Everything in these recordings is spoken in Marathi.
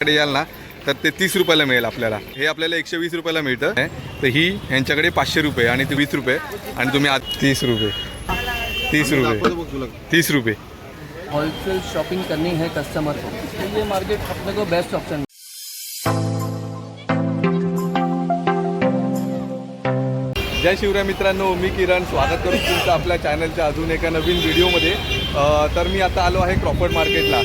कडे याल ना तर ते तीस रुपयाला मिळेल आपल्याला. हे आपल्याला एकशे वीस रुपयाला मिळतं. हे. तर ही यांच्याकडे पाचशे रुपये आणि ते वीस रुपये. आणि तुम्ही आज तीस रुपये. तीस रुपये. तीस रुपये. होलसेल शॉपिंग करनी है कस्टमर को तो ये मार्केट अपने को बेस्ट ऑप्शन जय शिवराय मित्रांनो मी किरण. स्वागत करू तुमचं आपल्या चॅनलच्या अजून एका नवीन व्हिडिओमध्ये तर मी आता आलो आहे क्रॉफर्ड मार्केटला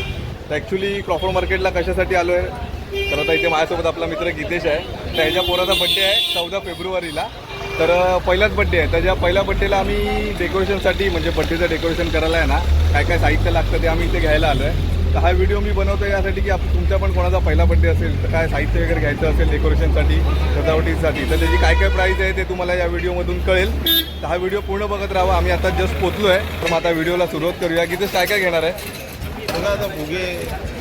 तर ॲक्च्युली क्रॉफर्ड मार्केटला कशासाठी आलो आहे तर आता इथे माझ्यासोबत आपला मित्र गीतेश आहे. तर ह्याच्या पोराचा बड्डे आहे चौदा फेब्रुवारीला. तर पहिलाच बड्डे आहे. त्याच्या पहिल्या बड्डेला आम्ही डेकोरेशनसाठी म्हणजे बड्डेचं डेकोरेशन करायला आहे ना काय काय साहित्य लागतं ते आम्ही इथे घ्यायला आलो आहे तर हा व्हिडिओ मी बनवतो यासाठी की आप तुमचा पण कोणाचा पहिला बड्डे असेल तर काय साहित्य वगैरे घ्यायचं असेल डेकोरेशनसाठी सजावटीसाठी तर त्याची काय काय प्राईस आहे ते तुम्हाला या व्हिडिओमधून कळेल. तर हा व्हिडिओ पूर्ण बघत राहावा आम्ही आता जस्ट पोचलो आहे तर मग आता व्हिडिओला सुरुवात करूया. की ते काय काय घेणार आहे? आता फुगे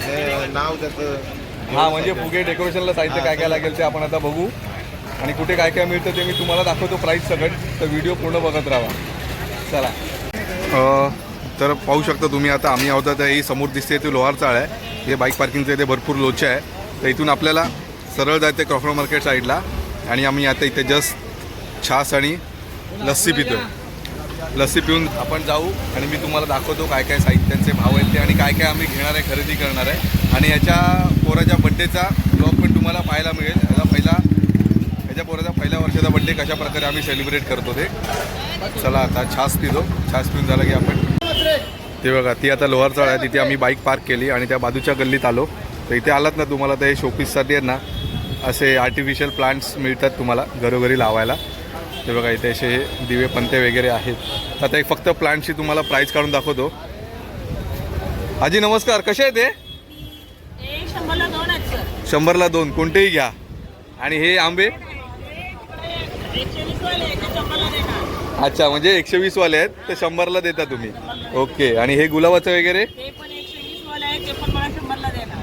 हे नाव त्याचं हां म्हणजे फुगे डेकोरेशनला साहित्य काय काय लागेल ते आपण आता बघू. आणि कुठे काय काय मिळतं ते मी तुम्हाला दाखवतो प्राईस सगळं. तर व्हिडिओ पूर्ण बघत राहा. चला. तर पाहू शकता तुम्ही आता आम्ही आहोत आता ही समोर दिसते ते लोहार चाळ आहे. हे बाईक पार्किंगचं इथे भरपूर लोचे आहे. तर इथून आपल्याला सरळ जायचं आहे क्रॉफर्ड मार्केट साईडला आणि आम्ही आता इथे जस्ट छास आणि लस्सी पितोय. लस्सी पिऊन आपण जाऊ आणि मी तुम्हाला दाखवतो काय काय साहित्यांचे भाव आहेत ते आणि काय काय आम्ही घेणार आहे खरेदी करणार आहे. आणि याच्या पोराच्या बड्डेचा ब्लॉग पण तुम्हाला पाहायला मिळेल. याचा पहिला याच्या पोराचा पहिल्या वर्षाचा बड्डे कशा प्रकारे आम्ही सेलिब्रेट करतो ते. चला आता छास पितो. छास पिऊन झालं की आपण ते बघा ती आता लोहार आहे तिथे आम्ही बाईक पार्क केली आणि त्या बाजूच्या गल्लीत आलो. तर इथे आलात ना तुम्हाला ते शोपीससाठी आहेत ना असे आर्टिफिशियल प्लांट्स मिळतात तुम्हाला घरोघरी लावायला. ते बघा इथे असे दिवे पंते वगैरे आहेत. आता एक फक्त प्लांटची तुम्हाला प्राईस काढून दाखवतो. आजी नमस्कार. कसे आहे ते शंभरला दोन कोणतेही घ्या. आणि हे आंबे? अच्छा म्हणजे एकशे वीस वाले आहेत ते शंभरला देता तुम्ही. ओके. आणि हे गुलाबाचं वगैरे?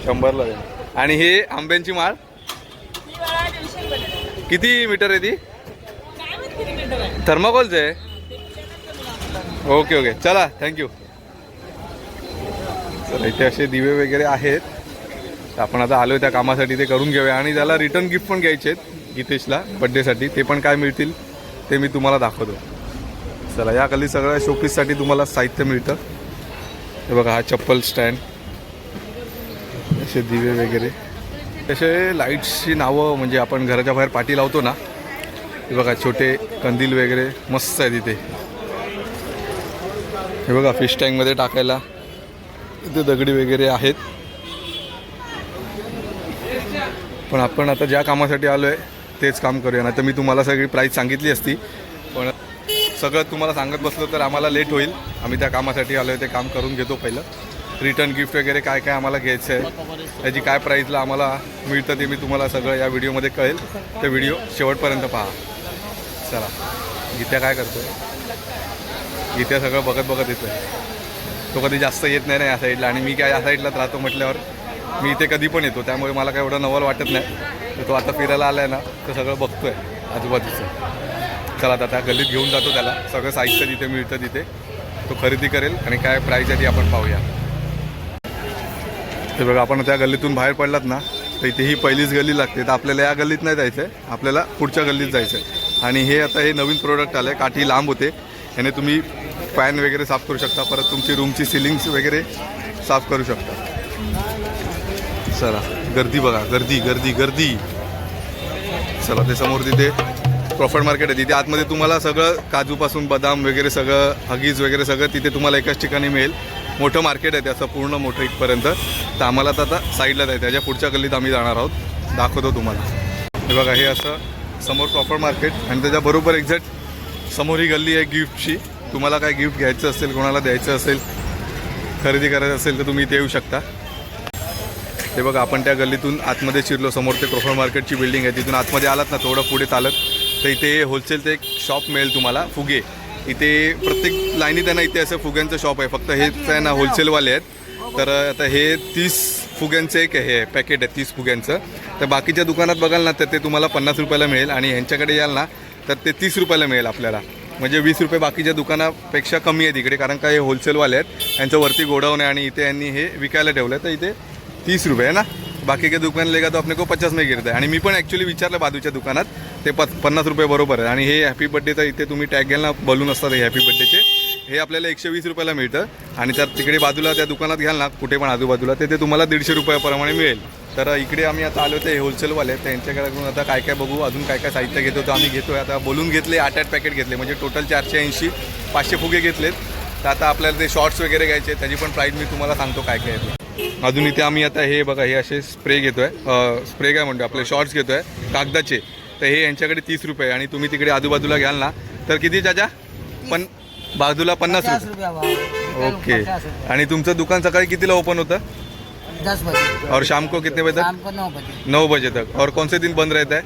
शंभरला देणार. आणि हे आंब्यांची माळ? किती मीटर आहे ती काय माहीत किती मिनिटं आहे थर्माकोलचं आहे ओके ओके चला थँक्यू चला इथे असे दिवे वगैरे आहेत. तर आपण आता आलो त्या कामासाठी ते करून घेऊया. आणि त्याला रिटर्न गिफ्ट पण घ्यायचे आहेत गीतेशला बड्डेसाठी ते पण काय मिळतील ते मी तुम्हाला दाखवतो. चला या खाली सगळ्या शोपीससाठी तुम्हाला साहित्य मिळतं. हे बघा हा चप्पल स्टँड असे दिवे वगैरे. तसे लाईट्सची नावं म्हणजे आपण घराच्या बाहेर पाठी लावतो ना हे बघा छोटे कंदील वगैरे मस्त आहे तिथे हे बघा फिश टँकमध्ये टाकायला इथे दगडी वगैरे आहेत. पण आपण आता ज्या कामासाठी आलो आहे तेच काम करूया. नाही तर मी तुम्हाला सगळी प्राईस सांगितली असती पण सगळं तुम्हाला सांगत बसलो तर आम्हाला लेट होईल. आम्ही त्या कामासाठी आलो आहे ते काम करून घेतो पहिलं. रिटर्न गिफ्ट वगैरे काय काय आम्हाला घ्यायचं आहे त्याची काय प्राईजला आम्हाला मिळतं ते मी तुम्हाला सगळं या व्हिडिओमध्ये कळेल. ते व्हिडिओ शेवटपर्यंत पहा. चला. गीत्या काय करतो गीत्या सगळं बघत बघत येतो तो कधी जास्त येत नाही ना या साईडला आणि मी काय या साईडलाच राहतो म्हटल्यावर मी इथे कधी पण येतो. त्यामुळे मला काय एवढं नवल वाटत नाही. तर तो आता फिरायला आला आहे ना तर सगळं बघतोय आजूबाजूचं. चला आता गल्लीत घेऊन जातो त्याला. सगळं साहित्य तिथे मिळतं तिथे. तो खरेदी करेल आणि काय प्राईज आहे ती आपण पाहूया. ते बघा आपण त्या गल्लीतून बाहेर पडलात ना तर इथे ही पहिलीच गल्ली लागते. तर आपल्याला या गल्लीत नाही जायचं आहे आपल्याला पुढच्या गल्लीत जायचं आहे आणि हे आता हे नवीन प्रोडक्ट आलं आहे काठी लांब होते. याने तुम्ही फॅन वगैरे साफ करू शकता. परत तुमची रूमची सिलिंग्स वगैरे साफ करू शकता. चला गर्दी बघा. गर्दी गर्दी गर्दी. चला ते समोर तिथे प्रॉफिट मार्केट आहे. तिथे आतमध्ये तुम्हाला सगळं काजूपासून बदाम वगैरे सगळं हगीज वगैरे सगळं तिथे तुम्हाला एकाच ठिकाणी मिळेल. मोठं मार्केट आहे त्याचं पूर्ण मोठं इथपर्यंत. तर आम्हाला तर आता साईडलाच आहे. त्याच्या पुढच्या गल्लीत आम्ही जाणार आहोत. दाखवतो तुम्हाला. हे बघा हे असं समोर प्रॉपर मार्केट आणि त्याच्याबरोबर एक्झॅक्ट समोर ही गल्ली आहे गिफ्टची. तुम्हाला काय गिफ्ट घ्यायचं असेल कोणाला द्यायचं असेल खरेदी करायचं असेल तर तुम्ही इथे येऊ शकता. हे बघा आपण त्या गल्लीतून आतमध्ये शिरलो. समोर ते क्रोफर मार्केटची बिल्डिंग आहे. तिथून आतमध्ये आलात ना थोडं पुढे चालत. तर इथे होलसेलचं एक शॉप मिळेल तुम्हाला फुगे. इथे प्रत्येक लाईनीत आहे ना इथे असं फुग्यांचं शॉप आहे. फक्त हेच आहे ना होलसेलवाले आहेत. तर आता हे तीस फुग्यांचं एक हे पॅकेट आहे तीस फुग्यांचं. तर बाकीच्या दुकानात बघाल ना तर ते तुम्हाला पन्नास रुपयाला मिळेल आणि ह्यांच्याकडे याल ना तर ते तीस रुपयाला मिळेल आपल्याला. म्हणजे वीस रुपये बाकीच्या दुकानापेक्षा कमी आहे तिकडे कारण का हे होलसेलवाले आहेत यांचं वरती गोडाऊन आहे आणि इथे यांनी हे विकायला ठेवलं आहे तर इथे तीस रुपये आहे ना. बाकी के दुकान लेगा तो अपने को पचास में गिरता है. आणि मी पण ॲक्च्युली विचारलं बाजूच्या दुकानात ते प पन्नास रुपये बरोबर आहे आणि हे हॅपी बड्डेचं इथे तुम्ही टॅग घ्याल ना बलून असतात हे हॅपी बड्डेचे हे आपल्याला एकशे वीस रुपयाला मिळतं. आणि त्यात तिकडे बाजूला त्या दुकानात घ्याल ना कुठे पण आजूबाजूला ते ते तुम्हाला दीडशे रुपयाप्रमाणे मिळेल. तर इकडे आम्ही आता आलो ते होलसेलवाले त्यांच्याकडून आता काय काय बघू अजून काय काय साहित्य घेतो तर आम्ही घेतोय. आता बोलून घेतले आठ आठ पॅकेट घेतले म्हणजे टोटल चारशे ऐंशी पाचशे फुगे घेतलेत. तर आता आपल्याला ते शॉर्ट्स वगैरे घ्यायचे त्याची पण प्राईज मी तुम्हाला सांगतो काय काय आहे अजून इथे आम्ही आता हे बघा हे असे स्प्रे घेतोय. स्प्रे काय म्हणतो आपले शॉर्ट्स घेतोय. कागदाचे. तर हे यांच्याकडे तीस रुपये आणि तुम्ही तिकडे आजूबाजूला घ्याल ना. तर किती चाचा? पण बाजूला पन्नास पचास रुपये. रुपया भाव. ओके. पचास रुपया. आणि तुमचं दुकान सकाळी कितीला ओपन होतं? दस बजे. और शाम को कितने बजे शाम तक को नौ बजे. नौ बजे तक. और कौन से दिन बंद रहता है?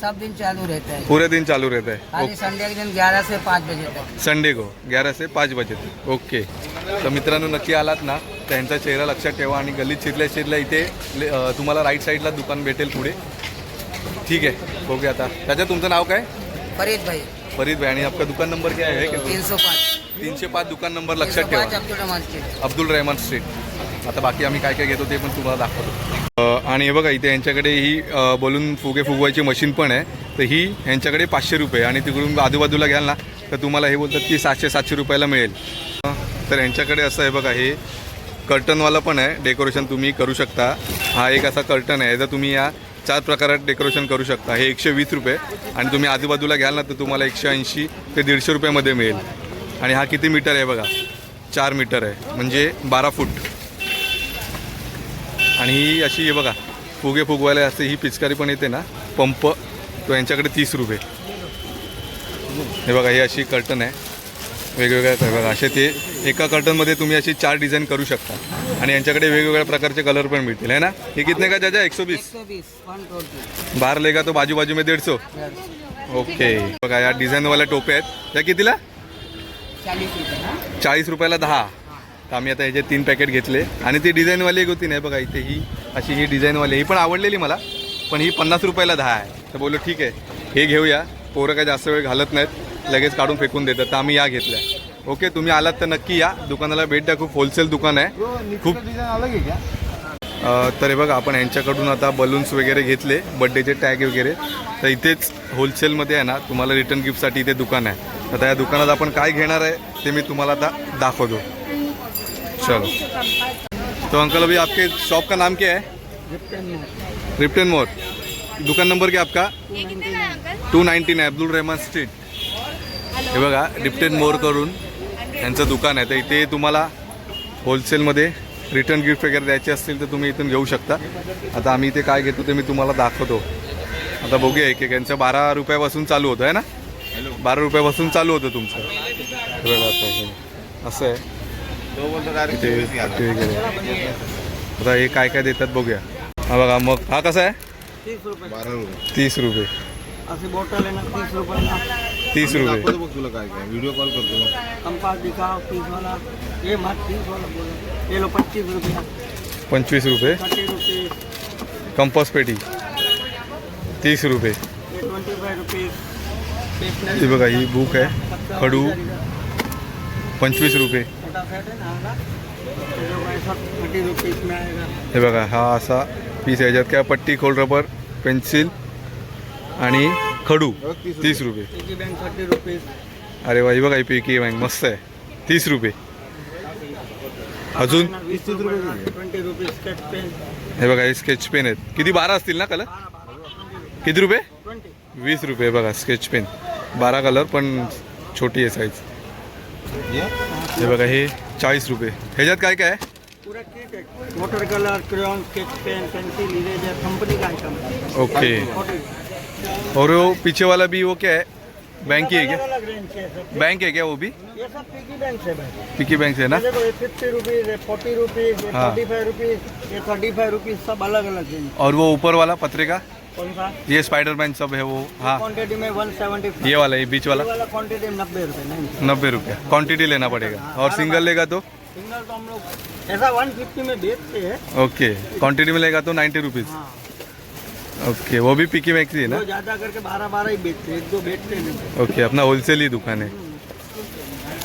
सब दिन चालू रहता है. पूरे दिन चालू रहता है. खाली संडे के दिन ग्यारह से पाँच बजे तक. संडे को ग्यारह से पाच बजे तक. ओके. तर मित्रांनो नक्की आलात ना त्यांचा चेहरा लक्षात ठेवा आणि गल्लीत शिरल्या शिरल्या इथे ले- अं, तुम्हाला राईट साईडला दुकान भेटेल पुढे. ठीक आहे. बघूया आता. त्याच्या तुमचं नाव काय? फरीद भाई. फरीद भाई. आणि आपका दुकान नंबर क्या है तीन सौ पाँच. तीनशे पाच दुकान नंबर लक्षात ठेवा. अब्दुल रहमान स्ट्रीट आता बाकी आम्ही काय काय घेतो ते पण तुम्हाला दाखवतो. आणि हे बघा इथे यांच्याकडे ही बोलून फुगे फुगवायची मशीन पण आहे. तर ही यांच्याकडे पाचशे रुपये आणि तिकडून आजूबाजूला घ्याल ना तर तुम्हाला हे बोलतात की सातशे सातशे रुपयाला मिळेल. तर यांच्याकडे असं आहे बघा हे कर्टनवाला पण आहे. डेकोरेशन तुम्ही करू शकता. हा एक असा कर्टन आहे जर तुम्ही या चार प्रकारात डेकोरेशन करू शकता. हे एकशे वीस रुपये. आणि तुम्ही आजूबाजूला घ्याल ना तर तुम्हाला एकशे ऐंशी ते दीडशे रुपयामध्ये मिळेल. आणि हा किती मीटर आहे बघा? चार मीटर आहे. म्हणजे बारा फूट. आणि ही अशी हे बघा फुगे फुगवायला असते ही पिचकारी पण येते ना? पंप तो यांच्याकडे तीस रुपये. हे बघा ही अशी कर्टन आहे. वेगवेगळ्या आहे बघा असे ते एका कर्टनमध्ये तुम्ही अशी चार डिझाईन करू शकता. आणि यांच्याकडे वेगवेगळ्या प्रकारचे कलर पण मिळतील है ना? हे कितने का जाजा एकशे एक वीस बाहर लेगा तो बाजू बाजू में दीड सौ ओके बघा या डिझाईनवाल्या टोप्या आहेत. त्या कितीला? चाळीस रुपयाला दहा. तर आम्ही आता ह्याचे तीन पॅकेट घेतले. आणि ती डिझाईनवाली एक होती नाही बघा इथे ही अशी ही डिझाईनवाली ही पण आवडलेली मला पण ही पन्नास रुपयाला दहा आहे. तर बोललो ठीक आहे हे घेऊया. पोरं काय जास्त वेळ घालत नाहीत लगेच काढून फेकून देतात. तर आम्ही या घेतल्या. ओके तुम्ही आलात तर नक्की या. दुकानाला भेट द्या खूप होलसेल दुकान आहे. खूप है तर हे बघा आपण यांच्याकडून आता बलून्स वगैरे घेतले बड्डेचे टॅग वगैरे. तर इथेच होलसेलमध्ये आहे ना तुम्हाला रिटर्न गिफ्टसाठी इथे दुकान आहे. आता या दुकानात आपण काय घेणार आहे ते मी तुम्हाला आता दाखवतो. चलो. तो अंकल अभी आपके शॉप का नाम क्या है? रिप्टन मोर दुकान नंबर क्या आपका? Two ninety Abdul Rahman street हे बघा रिप्टेन मोर करून यांचं दुकान आहे. तर इथे तुम्हाला होलसेलमध्ये रिटर्न गिफ्ट वगैरे द्यायचे असतील तर तुम्ही इथून घेऊ शकता. आता आम्ही इथे काय घेतो ते मी तुम्हाला दाखवतो. आता बघूया एक एक यांचं बारा रुपयापासून चालू होतं आहे ना? बारा रुपयापासून चालू होतं तुमचं. असं आहे. आता. हे काय काय देतात बघूया. हा बघा मग हा कसा आहे? तीस रुपये. तीस रुपये. अशी बॉटल आहे ना तीस रुपये तीस रुपये. दाखवतो बघ तुला काय काय. व्हिडिओ कॉल करतो मग. कंपास दिखाओ तीस वाला. ये मत तीस वाला बोलो. ये लो पच्चीस रुपया. पंचवीस रुपये. कंपास पेटी. तीस रुपये. ट्वेंटी रुपीज ही बघा ही बुक आहे. खडू. पंचवीस रुपये. हे बघा हा असा पीस आहे याच्यात काय पट्टी खोल रबर पेन्सिल आणि खडू तीस रुपये. अरे वा ही बघा ही पीकी बँक मस्त आहे. तीस रुपये. अजून? हे बघा हे स्केच पेन आहेत. किती बारा असतील ना कलर किती रुपये? वीस रुपये बघा स्केच पेन बारा कलर पण छोटी आहे साईज ये हे बघा हे चाळीस रुपये. ह्याच्यात काय काय आहे? पूरा किट है water colour crayon sketch pen pencil eraser company का आइटम ओके और वो पीछे वाला भी वो क्या है बैंक ही है क्या? बैंक है क्या वो भी ये सब पिगी बैंक से भाई. पिकी बैंक से ना? देखो ये fifty rupees forty rupees. Thirty five rupees ये थर्टी फाइव रुपीज़ सब अलग अलग और वो ऊपर वाला पत्रे का? कौन सा? ये स्पाइडरमैन सब है वो हाँ। क्वांटिटी में वन सेवेंटी ये वाला ये बीच वाला। वाला क्वांटिटी नब्बे रुपए नहीं। नब्बे रुपये। क्वांटिटी लेना पड़ेगा। और सिंगल लेगा तो? सिंगल तो हम लोग ऐसा वन फिफ्टी में बेचते हैं। ओके। क्वांटिटी में लेगा तो नाइन्टी रुपीज़। हाँ। ओके वो भी पिकी बैंक से है ना? ज़्यादा करके बारह बारह ही बेचते हैं दो बेचते नहीं ओके अपना होलसेल ही दुकान है।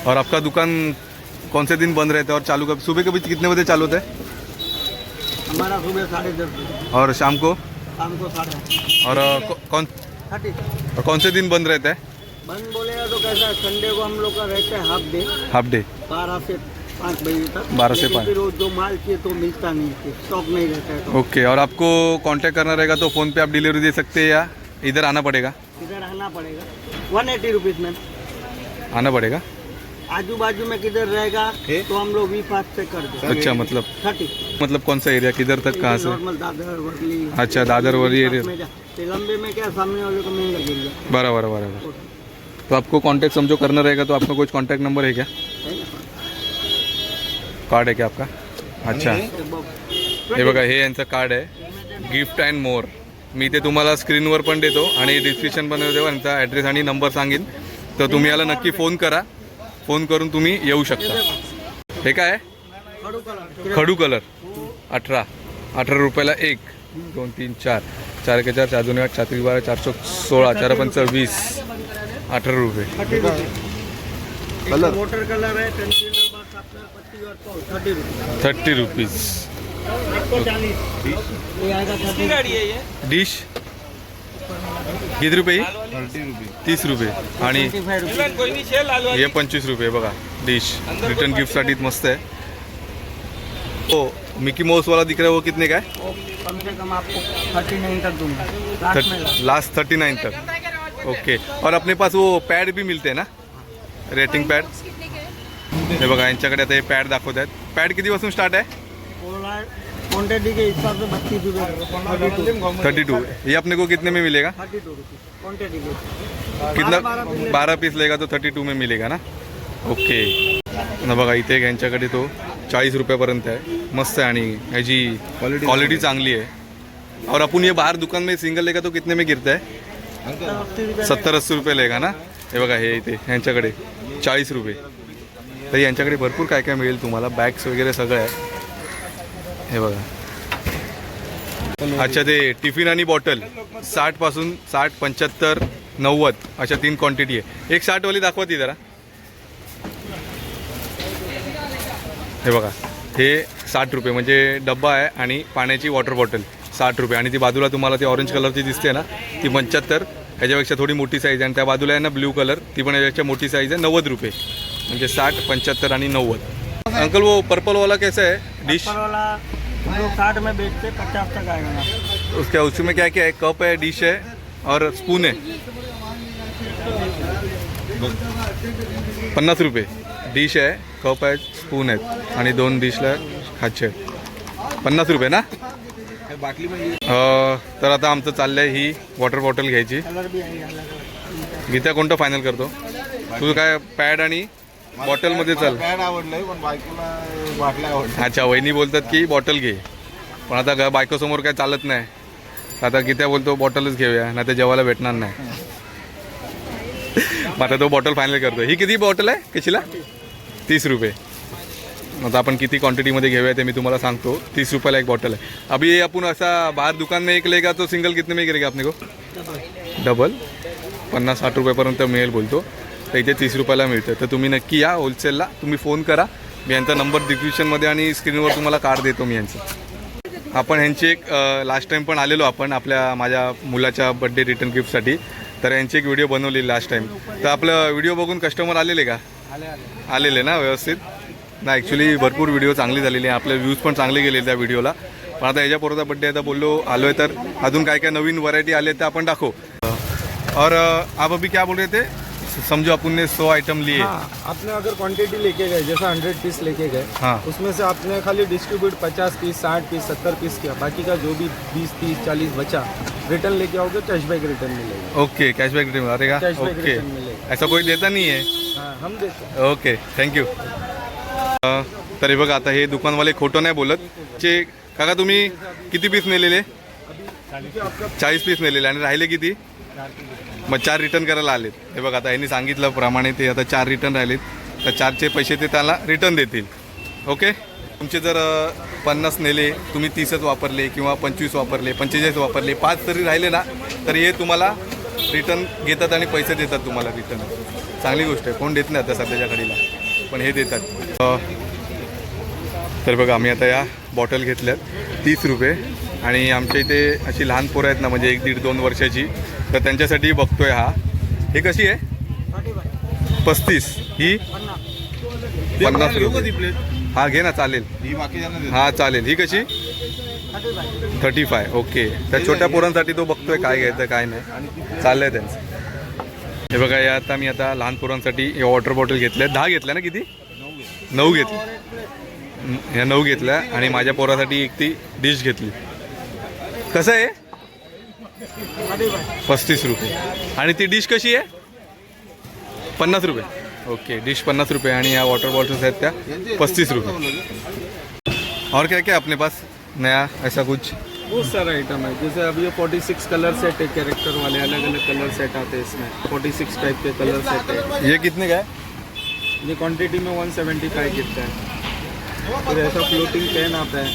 और आपका दुकान कौन से दिन बंद रहता है? और चालू कब सुबह कभी कितने बजे चालू होता है? हमारा सुबह साढ़े दस और शाम को? शाम को साढ़े और कौ- कौन थर्टी। कौन से दिन बंद रहता है? बंद बोलेगा तो कैसा है संडे को हम लोग का रहता है हाफ़ डे हाफ़ डे बारह से पाँच बजे तक। 12 से 5 फिर जो माल चाहिए तो मिलता नहीं है स्टॉक नहीं रहता है तो। ओके और आपको कांटेक्ट करना रहेगा तो फ़ोन पे आप डिलीवरी दे सकते हैं या इधर आना पड़ेगा? इधर आना पड़ेगा। वन एटी रुपीज़ मैम आना पड़ेगा? आजू बाजू में किधर रहेगा तो हम लोग वी फास्ट से कर दें अच्छा मतलब थर्टी मतलब कौन सा एरिया किधर तक कहाँ से? नॉर्मल दादर वर्ली अच्छा दादर वाली एरिया लंबे में क्या सामने वाले को महंगा गिर गया बराबर बराबर। तो आपको कांटेक्ट समझो करना रहेगा तो आपका कुछ कांटेक्ट नंबर है क्या? है कार्ड आहे का आपका अच्छा. हे बघा हे यांचं कार्ड आहे. गिफ्ट अँड मोर मी ते तुम्हाला स्क्रीनवर पण देतो आणि डिस्क्रिप्शन पण देतो यांचा ॲड्रेस आणि नंबर सांगेन. तर तुम्ही याला नक्की फोन करा. फोन करून तुम्ही येऊ शकता. हे काय खडू कलर. अठरा. अठरा रुपयाला एक. दोन तीन चार. चार के चार चार दोन आठ चार बारा चार चौक सोळा चार पंच वीस. अठरा रुपये. Thirty rupees. डिश? किती रुपये ही? तीस रुपये. आणि हे पंचवीस रुपये बघा डिश रिटर्न गिफ्टसाठी मस्त आहे. हो मिकी माउस वाला दिख रहा है वो कितने का है कम से कम आपको थर्टी नाइन तक. दूंगा लास्ट थर्टी नाइन तक ओके और अपने पास वो पॅड भी मिळते ना? रेटिंग पॅड हे? बघा यांच्याकडे आता हे पॅड दाखवत आहेत. पॅड कितीपासून स्टार्ट आहे? क्वान्टिटी के हिसाब से बत्तीस रुपये थर्टी टू ये अपने को कितने में मिलेगा? थर्टी टू रुपीज क्वान्टिटी के कितना? बारह पीस बारा पीस लेगा तो थर्टी टू में मिलेगा ना? ओके ना बघा इथे एक यांच्याकडे तो चाळीस रुपयापर्यंत आहे. मस्त आहे आणि ह्याची Quality क्वालिटी चांगली आहे. और अपन ये बाहर दुकान में सिंगल लेगा तो कितने में गिरता है? सत्तर अस्सी रुपये लेगा ना? हे बघा हे इथे यांच्याकडे चाळीस रुपये. तर यांच्याकडे भरपूर काय काय मिळेल तुम्हाला? बॅग्स वगैरे सगळं आहे. हे बघा. अच्छा ते टिफिन आणि बॉटल. साठपासून साठ पंच्याहत्तर नव्वद अशा तीन क्वांटिटी आहे. एक साठवाली दाखवा ती जरा. हे बघा हे साठ रुपये म्हणजे डब्बा आहे आणि पाण्याची वॉटर बॉटल साठ रुपये. आणि ती बाजूला तुम्हाला ती ऑरेंज कलरची दिसते ना ती पंच्याहत्तर ह्याच्यापेक्षा थोडी मोठी साईज आहे. आणि त्या बाजूला आहे ना ब्ल्यू कलर ती पण ह्याच्यापेक्षा मोठी साईज आहे नव्वद रुपये. म्हणजे साठ पंच्याहत्तर आणि नव्वद. अंकल वो पर्पल वाला कैसा आहे डिश हम लोग साठ में बेचते पचास तक आएगा ना। उसके उसमें क्या क्या है? कप है डिश है और स्पून है। पन्नास रुपये। डिश आहे कप आहे स्पून आहेत आणि दोन डिशला खाचे आहेत। पन्नास रुपये ना? बाटली तर आता आमचं चाललं आहे ही वॉटर बॉटल घ्यायची. गीता कोणतं फायनल करतो? तुझं काय पॅड आणि बॉटलमध्ये चाल. पॅड आवडलंय पण बायकोला बाटल्या आवडल्या. अच्छा वहिनी बोलतात की बॉटल घे. पण आता ग बायकोसमोर काय चालत नाही. आता गीता बोलतो बॉटलच घेऊया नाही तर जेवायला भेटणार नाही. मग आता तो बॉटल फायनल करतो. ही किती बॉटल आहे कशीला? तीस रुपये. आता आपण किती क्वांटिटीमध्ये घेऊया ते मी तुम्हाला सांगतो. तीस रुपयाला एक बॉटल आहे. अभी आपण असा बाहर दुकान में एक लेगा तो सिंगल कितने में गिरेगा अपने को? डबल पन्नास साठ रुपयापर्यंत मिळेल बोलतो. तर इथे तीस रुपयाला मिळतं. तर तुम्ही नक्की या होलसेलला तुम्ही फोन करा. मी यांचा नंबर डिस्क्रिप्शनमध्ये आणि स्क्रीनवर तुम्हाला कार्ड देतो मी यांचं. आपण ह्यांची एक लास्ट टाईम पण आलेलो आपण आपल्या माझ्या मुलाच्या बड्डे रिटर्न गिफ्टसाठी तर यांची एक व्हिडिओ बनवलेली लास्ट टाईम तर आपलं व्हिडिओ बघून कस्टमर आलेले का? आलेले ना व्यवस्थित? ना ॲक्च्युली भरपूर व्हिडिओ चांगली झालेली आहे. आपले व्ह्यूज पण चांगले गेले त्या व्हिडिओला पण आता याच्या पोराचा बड्डे आता बोललो आलो आहे तर अजून काय काय नवीन व्हरायटी आले तर आपण दाखवू. और आप अभी क्या बोल रहे थे? समझो अपन ने सौ आइटम लिए। हाँ आपने अगर क्वांटिटी लेके गए जैसा हंड्रेड पीस लेके गए हाँ। उसमें से आपने खाली डिस्ट्रीब्यूट पचास पीस साठ पीस सत्तर पीस किया। बाकी का जो भी बीस तीस चालीस बचा रिटर्न लेके आओगे कैशबैक रिटर्न मिलेगा। Okay cashback return Cashback okay मिलेगा। ऐसा कोई देता नहीं है? हाँ हम देते ओके थँक्यू तरी बघा आता हे दुकानवाले खोटं नाही बोलत। चे काका तुम्ही किती पीस नेलेले चाळीस पीस नेलेले आणि राहिले किती? मग चार रिटर्न करायला आलेत. हे बघा आता यांनी सांगितल्याप्रमाणे ते आता चार रिटर्न राहिलेत. तर चारचे पैसे ते त्याला रिटर्न देतील. ओके तुमचे जर पन्नास नेले तुम्ही तीसच वापरले किंवा पंचवीस वापरले पंचेचाळीस वापरले पाच तरी राहिले ना तर हे तुम्हाला रिटर्न घेतात आणि पैसे देतात तुम्हाला रिटर्न चांगली गोष्ट आहे. कोण देत नाही आता सध्याच्या घडीला. पण हे देतात. तर बघा आम्ही आता या बॉटल घेतल्यात. तीस रुपये. आणि आमच्या इथे अशी लहान पोरं आहेत ना म्हणजे एक दीड दोन वर्षाची. तर त्यांच्यासाठी बघतोय हा. हे कशी आहे? पस्तीस. ही? पन्नास रुपये. हा घे ना चालेल. ही चालेल. ही कशी? थर्टी फाय ओके त्या छोट्या पोरांसाठी तो बघतोय काय घ्यायचं काय नाही. चाललंय त्यांचं. हे बघा या आता मी आता लहान पोरांसाठी वॉटर बॉटल घेतल्या. दहा घेतल्या ना किती? नऊ घेतल्या. ह्या नऊ घेतल्या आणि माझ्या पोरासाठी एक ती डिश घेतली. कसं आहे? पस्तीस रुपये. आणि ती डिश कशी आहे? पन्नास रुपये. ओके डिश पन्नास रुपये आणि या वॉटर बॉटल्स आहेत त्या पस्तीस रुपये. और क्या क्या अपने पास? नया ऐसा कुछ? बहुत सारा आइटम है। जैसे अब ये 46 कलर सेट है कैरेक्टर वाले अलग अलग कलर सेट आते हैं इसमें। 46 टाइप के कलर सेट है। ये कितने का है? ये क्वांटिटी में 175 कितना है। फिर ऐसा फ्लोटिंग पेन आता है।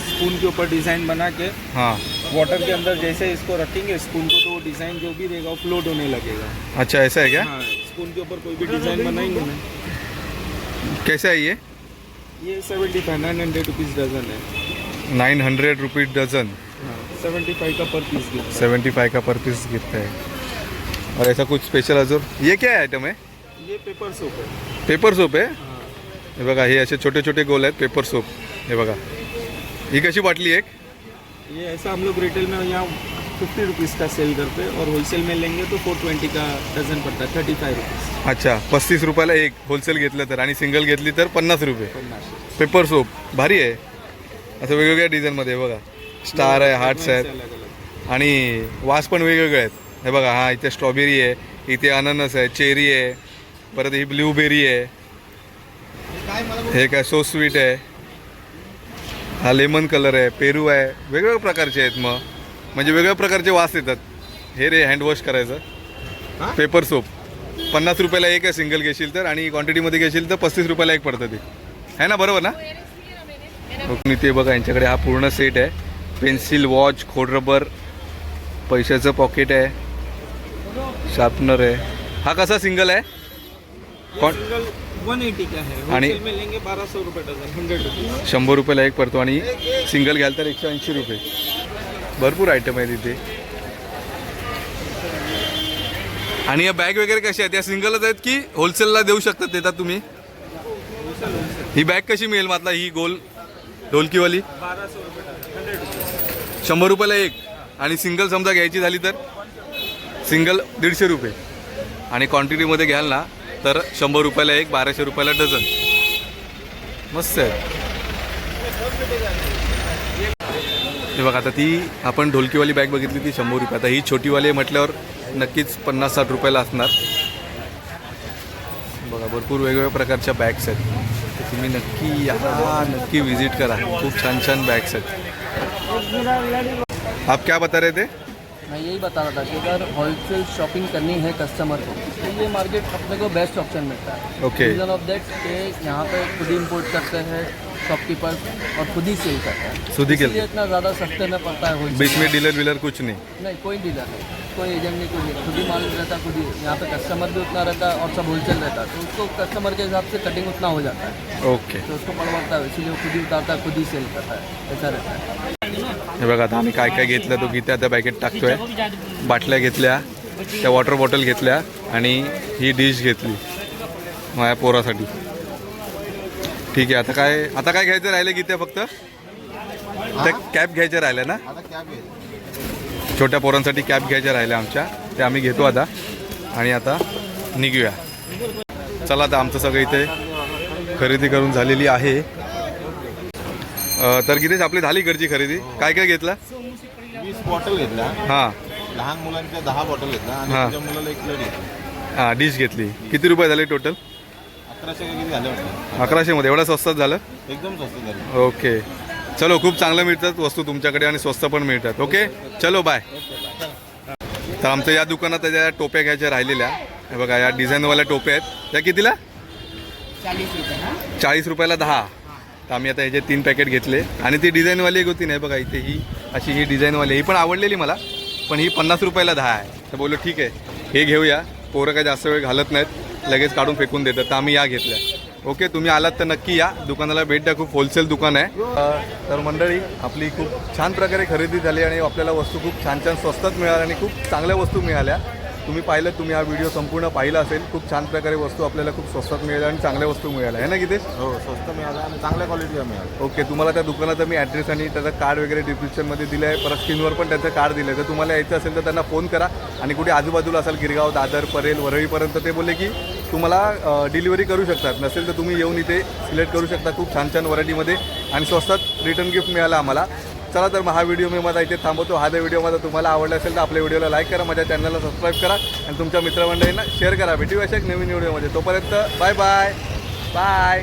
स्पून के ऊपर डिज़ाइन बना के हाँ। वाटर के अंदर जैसे इसको रखेंगे स्पून को तो वो डिज़ाइन जो भी रहेगा वो फ्लोट होने लगेगा। अच्छा ऐसा है क्या? हाँ स्पून के ऊपर कोई भी डिज़ाइन बनाएंगे ना। कैसा है ये? ये seventy five nine hundred rupees dozen है। Nine hundred rupees dozen seventy five का per piece gift seventy five का पर पीस गिफ्ट है। और ऐसा कुछ स्पेशल अजून ये क्या आइटम है? ये पेपर सोप है। पेपर सोप आहे हाँ। हे बघा हे असे छोटे छोटे गोल आहेत पेपर सोप हे बघा. ही कशी बाटली एक? ये ऐसा हम लोग रिटेल में यहाँ फिफ्टी रुपीज़ का सेल करते हैं और होलसेल में लेंगे तो फोर ट्वेंटी का डजन पड़ता है थर्टी फाइव रुपीज़ अच्छा पस्तीस रुपयाला एक होलसेल घेतलं तर आणि सिंगल घेतली तर पन्नास रुपये. पन्नास पेपर सोप भारी आहे. असं वेगवेगळ्या डिझाईनमध्ये बघा. स्टार आहे हार्ट्स आहेत. आणि वास पण वेगवेगळे आहेत. हे बघा हा इथे स्ट्रॉबेरी आहे इथे अननस आहे चेरी आहे परत ही ब्ल्यूबेरी आहे. हे काय सो स्वीट आहे. हा लेमन कलर आहे पेरू आहे वेगवेगळ्या प्रकारचे आहेत मग. म्हणजे वेगवेगळ्या प्रकारचे वास येतात. हे रे हँडवॉश करायचं. पेपर सोप पन्नास रुपयाला एक आहे सिंगल घेशील तर. आणि क्वांटिटीमध्ये घेशील तर पस्तीस रुपयाला एक पडतं ते. आहे ना बरोबर ना? मी ते बघा यांच्याकडे हा पूर्ण सेट आहे. पेन्सिल वॉच खोड रबर पैशाचं पॉकेट आहे. शार्पनर आहे. हा कसा सिंगल आहे? कौन- वन एटी का है। आणि- होलसेल में लेंगे बारह सौ रुपये डजन हंड्रेड रुपीज़ शंभर रुपयाला एक पडतो आणि सिंगल घ्याल तर एकशे ऐंशी रुपये. भरपूर आयटम आहे तिथे आणि या बॅग वगैरे कशा आहेत? या सिंगलच आहेत की होलसेलला देऊ शकतात देतात तुम्ही? ही बॅग कशी मिळेल मातला ही गोल ढोलकीवाली? शंभर रुपयाला एक. आणि सिंगल समजा घ्यायची झाली तर? सिंगल दीडशे रुपये. आणि क्वांटिटीमध्ये घ्याल ना तर शंभर रुपयाला एक बाराशे रुपयाला डझन. मस्त आहे. हे बघा आता ती आपण ढोलकीवाली बॅग बघितली ती शंभर रुपये. आता ही छोटीवाली म्हटल्यावर नक्कीच पन्नास साठ रुपयाला असणार. बघा भरपूर वेगवेगळ्या प्रकारच्या बॅग्स आहेत. तर तुम्ही नक्की या नक्की विजिट करा. खूप छान छान बॅग्स आहेत. आप क्या बता रहे थे? मैं यही बता रहा था कि अगर होलसेल शॉपिंग करनी है कस्टमर को तो ये मार्केट अपने को बेस्ट ऑप्शन मिलता है। Okay. रीज़न ऑफ़ दैट कि यहाँ पे खुद ही इम्पोर्ट करते हैं शॉपकीपर और खुद ही सेल करते हैं। खुद ही इतना ज़्यादा सस्ते में पड़ता है बीच में डीलर वीलर कुछ नहीं। नहीं कोई डीलर नहीं। कोई एजेंट नहीं कोई नहीं खुद ही माल रहता है खुद ही। यहाँ पे कस्टमर भी उतना रहता है और सब होलसेल रहता। है तो उसको कस्टमर के हिसाब से कटिंग उतना हो जाता है। ओके तो उसको पड़वाता है इसीलिए खुद ही उतारता है खुद ही सेल करता है। ऐसा रहता है। हे बघा आता आम्ही काय काय घेतलं तो किती आता पॅकेट टाकतोय. बाटल्या घेतल्या त्या वॉटर बॉटल घेतल्या आणि ही डिश घेतली माझ्या पोरासाठी. ठीक आहे आता काय आता काय घ्यायचं राहिलं गीत्या फक्त? त्या कॅप घ्यायच्या राहिल्या ना? कॅब छोट्या पोरांसाठी कॅप घ्यायच्या राहिल्या आमच्या. ते आम्ही घेतो आता. आणि आता निघूया. चला आता आमचं सगळं इथे खरेदी करून झालेली आहे. अं, तर गिरीश आपली झाली घरची खरेदी. काय काय घेतलं? वीस बॉटल घेतल्या. हां. लहान मुलांच्या दहा बॉटल घेतल्या आणि हा. तुझ्या मुलाला एक प्लेट घेतली हां डिश घेतली. किती रुपये झाले टोटल अकराशे का किती झाले वाटतं? अकराशेमध्ये एवढं स्वस्तात झालं? एकदम स्वस्त झाले. ओके. चलो खूप चांगलं मिळतात वस्तू तुमच्याकडे आणि स्वस्त पण मिळतात. ओके? चलो बाय तर आमच्या या दुकानात त्या टोप्या घ्यायच्या राहिलेल्या. हे बघा या डिझाईनवाल्या टोप्या आहेत. त्या कितीला? चाळीस रुपयाला दहा. तर आम्ही आता ह्याचे तीन पॅकेट घेतले. आणि ती डिझाईनवाली एक होती नाही बघा इथे ही अशी ही डिझाईनवाली ही पण आवडलेली मला पण ही पन्नास रुपयाला दहा आहे. तर बोललो ठीक आहे हे घेऊया. पोरं काय जास्त वेळ घालत नाहीत लगेच काढून फेकून देतात. तर आम्ही या घेतल्या. ओके तुम्ही आलात तर नक्की या. दुकानाला भेट द्या खूप होलसेल दुकान आहे. तर मंडळी आपली खूप छान प्रकारे खरेदी झाली आणि आपल्याला वस्तू खूप छान छान स्वस्तात मिळाल्या आणि खूप चांगल्या वस्तू मिळाल्या. तुम्ही पाहिलं तुम्ही हा व्हिडिओ संपूर्ण पाहिला असेल खूप छान प्रकारे वस्तू आपल्याला खूप स्वस्तात मिळाल्या आणि चांगल्या वस्तू मिळाल्या. आहे ना कितेश हो स्वस्त मिळाला आणि चांगल्या क्वालिटीचा मिळाला ओके तुम्हाला त्या दुकानाचा मी ॲड्रेस आणि त्याचं कार्ड वगैरे डिस्क्रिप्शनमध्ये दिलं आहे परत स्क्रीनवर पण त्याचं कार्ड दिलं आहे तर तुम्हाला यायचं असेल तर त्यांना फोन करा. आणि कुठे आजूबाजूला असाल गिरगाव दादर परेल वरळीपर्यंत ते बोलले की तुम्हाला डिलिव्हरी करू शकतात. नसेल तर तुम्ही येऊन इथे सिलेक्ट करू शकता. खूप छान छान व्हरायटीमध्ये आणि स्वस्तात रिटर्न गिफ्ट मिळाला आम्हाला. चला तर मग हा व्हिडिओ मी माझा इथे थांबवतो. हा जर व्हिडिओ माझा तुम्हाला आवडला असेल तर आपल्या व्हिडिओला लाईक करा माझ्या चॅनलला सबस्क्राईब करा आणि तुमच्या मित्रमंडळींना शेअर करा. भेटू अशा एक नवीन व्हिडिओमध्ये तोपर्यंत बाय बाय बाय